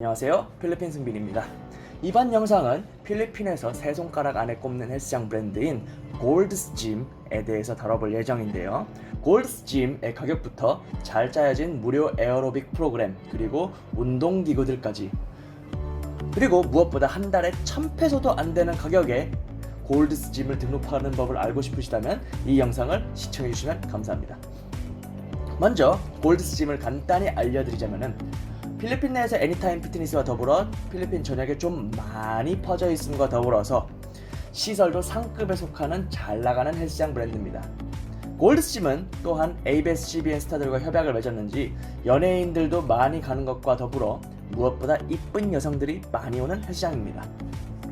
안녕하세요. 필리핀 승빈입니다. 이번 영상은 필리핀에서 세 손가락 안에 꼽는 헬스장 브랜드인 골드스 짐에 대해서 다뤄볼 예정인데요. 골드스 짐의 가격부터 잘 짜여진 무료 에어로빅 프로그램 그리고 운동기구들까지. 그리고 무엇보다 한 달에 1000페소도 안 되는 가격에 골드스 짐을 등록하는 법을 알고 싶으시다면 이 영상을 시청해 주시면 감사합니다. 먼저 골드스 짐을 간단히 알려드리자면은 필리핀 내에서 애니타임 피트니스와 더불어 필리핀 전역에 좀 많이 퍼져 있음과 더불어서 시설도 상급에 속하는 잘 나가는 헬스장 브랜드입니다. 골드스짐은 또한 ABS, CBN 스타들과 협약을 맺었는지 연예인들도 많이 가는 것과 더불어 무엇보다 이쁜 여성들이 많이 오는 헬스장입니다.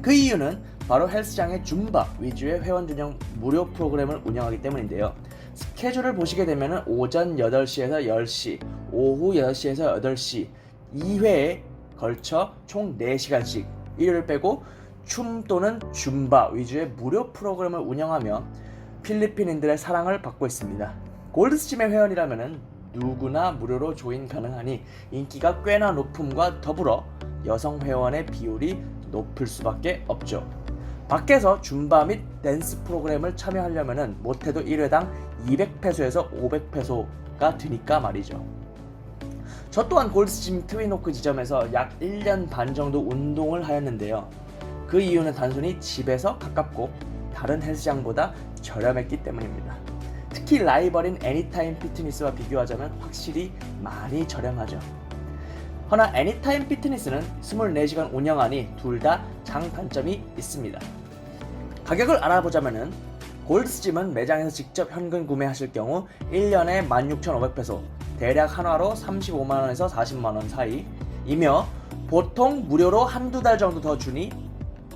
그 이유는 바로 헬스장의 줌바 위주의 회원 전용 무료 프로그램을 운영하기 때문인데요. 스케줄을 보시게 되면 오전 8시에서 10시, 오후 6시에서 8시 2회에 걸쳐 총 4시간씩 일요일 빼고 춤 또는 줌바 위주의 무료 프로그램을 운영하며 필리핀인들의 사랑을 받고 있습니다. 골드스짐의 회원이라면 누구나 무료로 조인 가능하니 인기가 꽤나 높음과 더불어 여성 회원의 비율이 높을 수밖에 없죠. 밖에서 줌바 및 댄스 프로그램을 참여하려면 못해도 1회당 200페소에서 500페소가 드니까 말이죠. 저 또한 골드스짐 트윈호크 지점에서 약 1년 반 정도 운동을 하였는데요. 그 이유는 단순히 집에서 가깝고 다른 헬스장보다 저렴했기 때문입니다. 특히 라이벌인 애니타임 피트니스와 비교하자면 확실히 많이 저렴하죠. 허나 애니타임 피트니스는 24시간 운영하니 둘 다 장단점이 있습니다. 가격을 알아보자면은 골드스짐은 매장에서 직접 현금 구매하실 경우 1년에 16,500페소, 대략 한화로 35만원에서 40만원 사이이며 보통 무료로 한두 달 정도 더 주니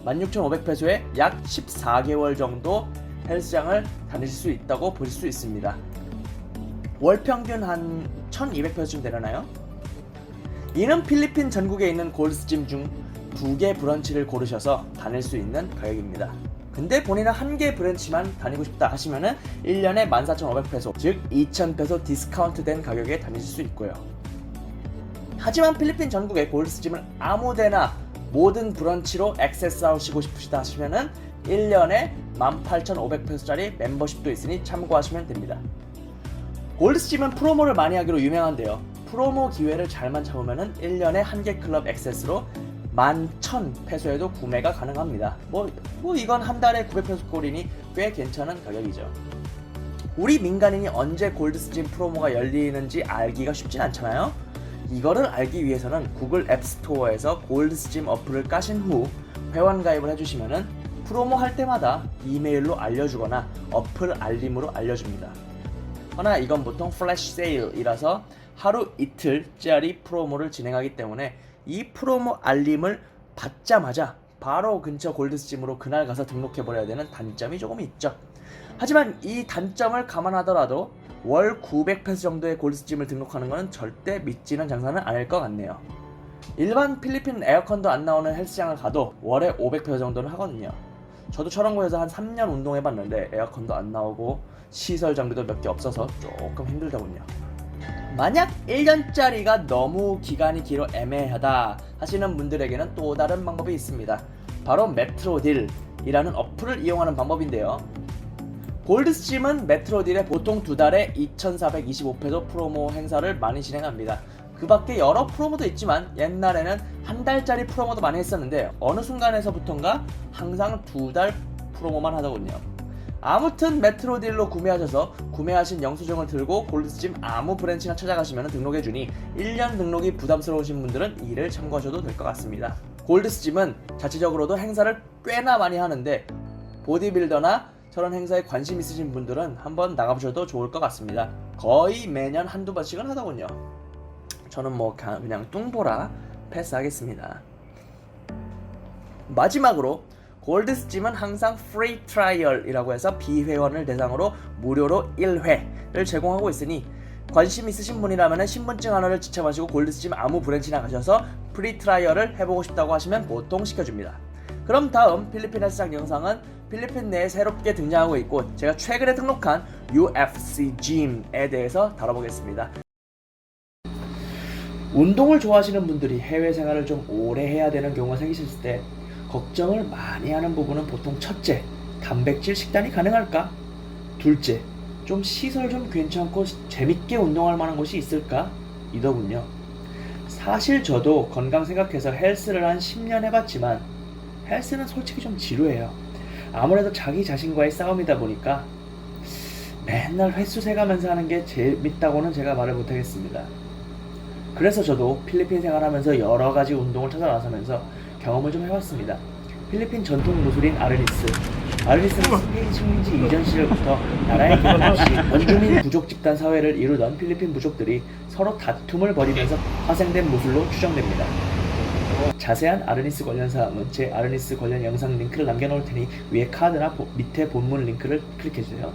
16,500페소에 약 14개월 정도 헬스장을 다니실 수 있다고 보실 수 있습니다. 월 평균 한 1,200페소쯤 되려나요? 이는 필리핀 전국에 있는 골드스짐 중 두 개 브런치를 고르셔서 다닐 수 있는 가격입니다. 근데 본인은 한 개 브런치만 다니고 싶다 하시면은 1년에 14,500페소, 즉 2,000페소 디스카운트 된 가격에 다니실 수 있고요. 하지만 필리핀 전국의 골드스짐을 아무데나 모든 브런치로 액세스 하시고 싶으시다 하시면은 1년에 18,500페소짜리 멤버십도 있으니 참고하시면 됩니다. 골드스짐은 프로모를 많이 하기로 유명한데요. 프로모 기회를 잘만 잡으면은 1년에 한 개 클럽 액세스로 11,000페소에도 구매가 가능합니다. 뭐, 뭐 이건 한 달에 900페소 꼴이니 꽤 괜찮은 가격이죠. 우리 민간인이 언제 골드스짐 프로모가 열리는지 알기가 쉽진 않잖아요. 이거를 알기 위해서는 구글 앱 스토어에서 골드스짐 어플을 까신 후 회원 가입을 해주시면은 프로모 할 때마다 이메일로 알려주거나 어플 알림으로 알려줍니다. 허나 이건 보통 플래시 세일이라서 하루 이틀짜리 프로모를 진행하기 때문에 이 프로모 알림을 받자마자 바로 근처 골드스짐으로 그날 가서 등록해 버려야 되는 단점이 조금 있죠. 하지만 이 단점을 감안하더라도 월 900페소 정도의 골드스짐을 등록하는 것은 절대 믿지는 장사는 아닐 것 같네요. 일반 필리핀 에어컨도 안 나오는 헬스장을 가도 월에 500페소 정도는 하거든요. 저도 곳에서 한 3년 운동해봤는데 에어컨도 안 나오고 시설 장비도 몇 개 없어서 조금 힘들더군요. 만약 1년짜리가 너무 기간이 길어 애매하다 하시는 분들에게는 또 다른 방법이 있습니다. 바로 메트로딜이라는 어플을 이용하는 방법인데요. 골드스짐은 메트로딜에 보통 두 달에 2,425페소 프로모 행사를 많이 진행합니다. 그 밖에 여러 프로모도 있지만 옛날에는 한 달짜리 프로모도 많이 했었는데 어느 순간에서부턴가 항상 두 달 프로모만 하더군요. 아무튼 메트로딜로 구매하셔서 구매하신 영수증을 들고 골드스짐 아무 브랜치나 찾아가시면 등록해주니 1년 등록이 부담스러우신 분들은 이를 참고하셔도 될 것 같습니다. 골드스짐은 자체적으로도 행사를 꽤나 많이 하는데 보디빌더나 저런 행사에 관심 있으신 분들은 한번 나가보셔도 좋을 것 같습니다. 거의 매년 한두 번씩은 하더군요. 저는 뭐 가- 그냥 뚱보라 패스하겠습니다. 마지막으로 골드스짐은 항상 프리 트라이얼이라고 해서 비회원을 대상으로 무료로 1회를 제공하고 있으니 관심 있으신 분이라면 신분증 하나를 지참하시고 골드스짐 아무 브랜치나 가셔서 프리 트라이얼을 해보고 싶다고 하시면 보통 시켜줍니다. 그럼 다음 필리핀 헬스장 영상은 필리핀 내에 새롭게 등장하고 있고 제가 최근에 등록한 UFC Gym에 대해서 다뤄보겠습니다. 운동을 좋아하시는 분들이 해외 생활을 좀 오래 해야 되는 경우가 생기실 때 걱정을 많이 하는 부분은 보통 첫째, 단백질 식단이 가능할까? 둘째, 좀 시설 좀 괜찮고 재밌게 운동할 만한 곳이 있을까? 이더군요. 사실 저도 건강 생각해서 헬스를 한 10년 해봤지만 헬스는 솔직히 좀 지루해요. 아무래도 자기 자신과의 싸움이다 보니까 맨날 횟수 세가면서 하는 게 재밌다고는 제가 말을 못하겠습니다. 그래서 저도 필리핀 생활하면서 여러 가지 운동을 찾아 나서면서 경험을 좀 해봤습니다. 필리핀 전통 무술인 아르니스. 아르니스는 스페인 식민지 이전 시절부터 나라의 기반 없이 원주민 부족 집단 사회를 이루던 필리핀 부족들이 서로 다툼을 벌이면서 파생된 무술로 추정됩니다. 자세한 아르니스 관련 사항은 제 아르니스 관련 영상 링크를 남겨놓을 테니 위에 카드나 보- 밑에 본문 링크를 클릭해주세요.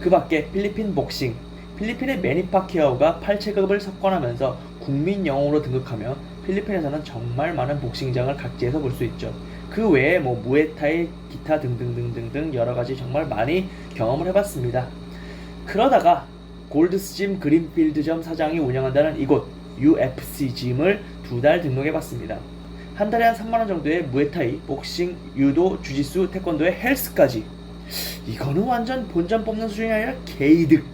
그 밖에 필리핀 복싱, 필리핀의 매니 파키아오가 8체급을 석권하면서 국민 영웅으로 등극하며 필리핀에서는 정말 많은 복싱장을 각지에서 볼 수 있죠. 그 외에 뭐 무에타이, 기타 등등등등등 여러 가지 정말 많이 경험을 해봤습니다. 그러다가 골드스짐 그린필드점 사장이 운영한다는 이곳 UFC 짐을 두 달 등록해봤습니다. 한 달에 한 3만 원 정도의 무에타이, 복싱, 유도, 주짓수, 태권도의 헬스까지 이거는 완전 본전 뽑는 수준이 아니라 개이득.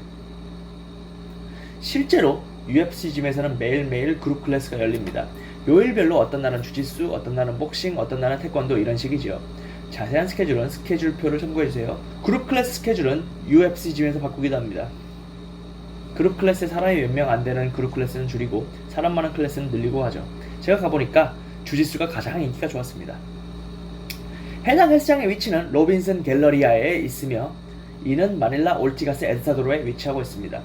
실제로 UFC 짐에서는 매일매일 그룹 클래스가 열립니다. 요일별로 어떤 날은 주짓수, 어떤 날은 복싱, 어떤 날은 태권도 이런 식이지요. 자세한 스케줄은 스케줄표를 참고해주세요. 그룹 클래스 스케줄은 UFC 짐에서 바꾸기도 합니다. 그룹 클래스에 사람이 몇 명 안 되는 그룹 클래스는 줄이고 사람 많은 클래스는 늘리고 하죠. 제가 가보니까 주짓수가 가장 인기가 좋았습니다. 해당 헬스장의 위치는 로빈슨 갤러리아에 있으며 이는 마닐라 올티가스 에드사도로에 위치하고 있습니다.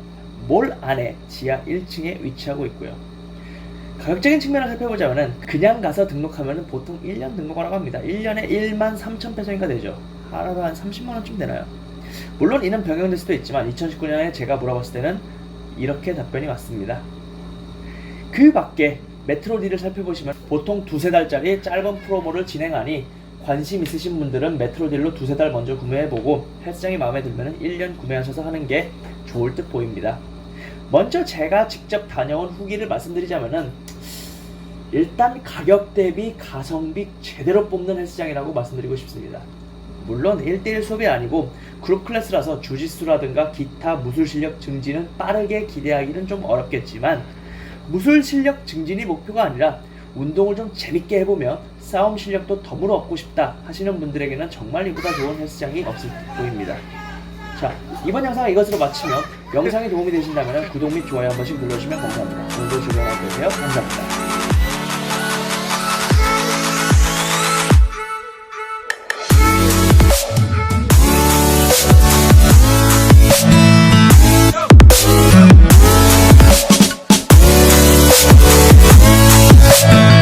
몰 안에 지하 1층에 위치하고 있고요. 가격적인 측면을 살펴보자면 그냥 가서 등록하면 보통 1년 등록하라고 합니다. 1년에 1만 3천 페소인가 되죠. 하나도 한 30만 원쯤 되나요? 물론 이는 변경될 수도 있지만 2019년에 제가 물어봤을 때는 이렇게 답변이 왔습니다. 그 밖에 메트로디를 살펴보시면 보통 두세 달짜리 짧은 프로모를 진행하니 관심 있으신 분들은 메트로딜로 두세 달 먼저 구매해보고 헬스장이 마음에 들면 1년 구매하셔서 하는 게 좋을 듯 보입니다. 먼저 제가 직접 다녀온 후기를 말씀드리자면은 일단 가격 대비 가성비 제대로 뽑는 헬스장이라고 말씀드리고 싶습니다. 물론 1대1 수업이 아니고 그룹 클래스라서 주짓수라든가 기타 무술 실력 증진은 빠르게 기대하기는 좀 어렵겠지만 무술 실력 증진이 목표가 아니라 운동을 좀 재밌게 해보며 싸움 실력도 덤으로 얻고 싶다 하시는 분들에게는 정말 이보다 좋은 헬스장이 없을 듯 보입니다. 자, 이번 영상은 이것으로 마치며 영상이 도움이 되신다면 구독 및 좋아요 한 번씩 눌러주시면 감사합니다. 오늘도 즐거운 하루 되세요. 감사합니다.